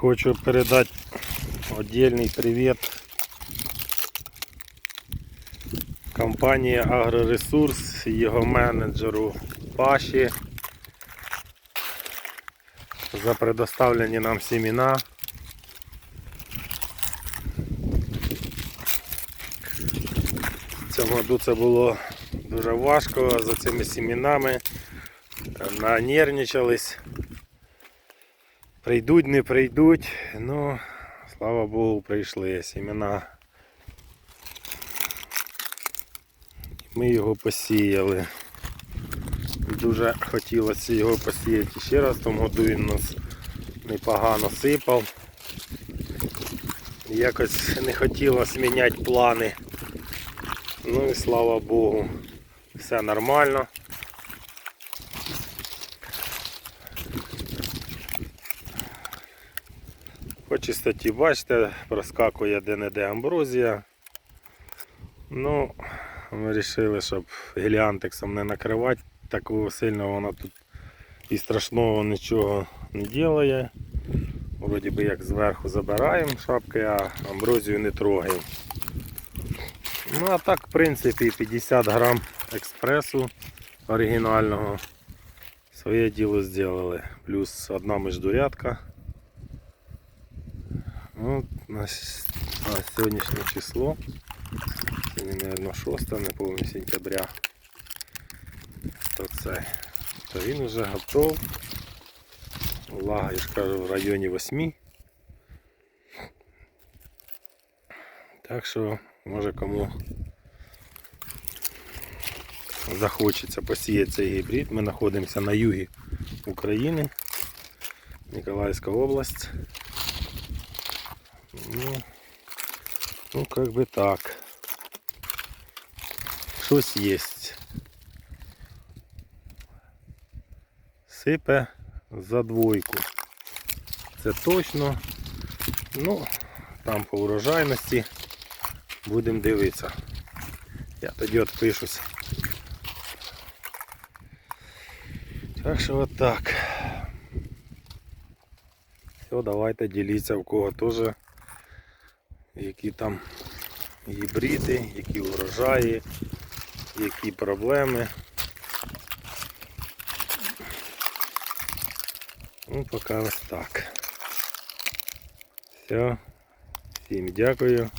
Хочу передати отдельний привіт компанії Агроресурс, його менеджеру Паші за предоставлені нам семена. В цьому году це було дуже важко за цими семенами. Нанервничались. Прийдуть, не прийдуть. Ну, слава Богу, прийшли семена. Ми його посіяли. Дуже хотілося його посіяти ще раз, тому году він нас непогано сипав. Якось не хотілося міняти плани. Ну і слава Богу, все нормально. По чистоті, бачите, проскакує де-не-де амброзія. Ну, ми вирішили, щоб геліантексом не накривати, такого сильного вона тут і страшного нічого не ділає. Вроді би як зверху забираємо шапки, а амброзію не трогаємо. Ну а так, в принципі, 50 грам експресу оригінального. Своє діло зробили. Плюс одна междурядка. Ну, на, на сьогоднішнє число. Сьогодні, мабуть, 6, не помню, сентября. То це. То він вже готов. Влага, я ж кажу, в районі 8. Так що, може кому захочеться посіяти цей гібрид. Ми знаходимося на югі України, Ніколаївська область. Ну, ну как бы так. Щось є. Сипе за двойку. Це точно. Ну, там по урожайності будемо дивитися. Я тоді відпишусь. Так що от. Все, давайте діліться в кого теж які там гібриди, які урожаї, які проблеми. Ну, поки ось так. Все. Всім дякую.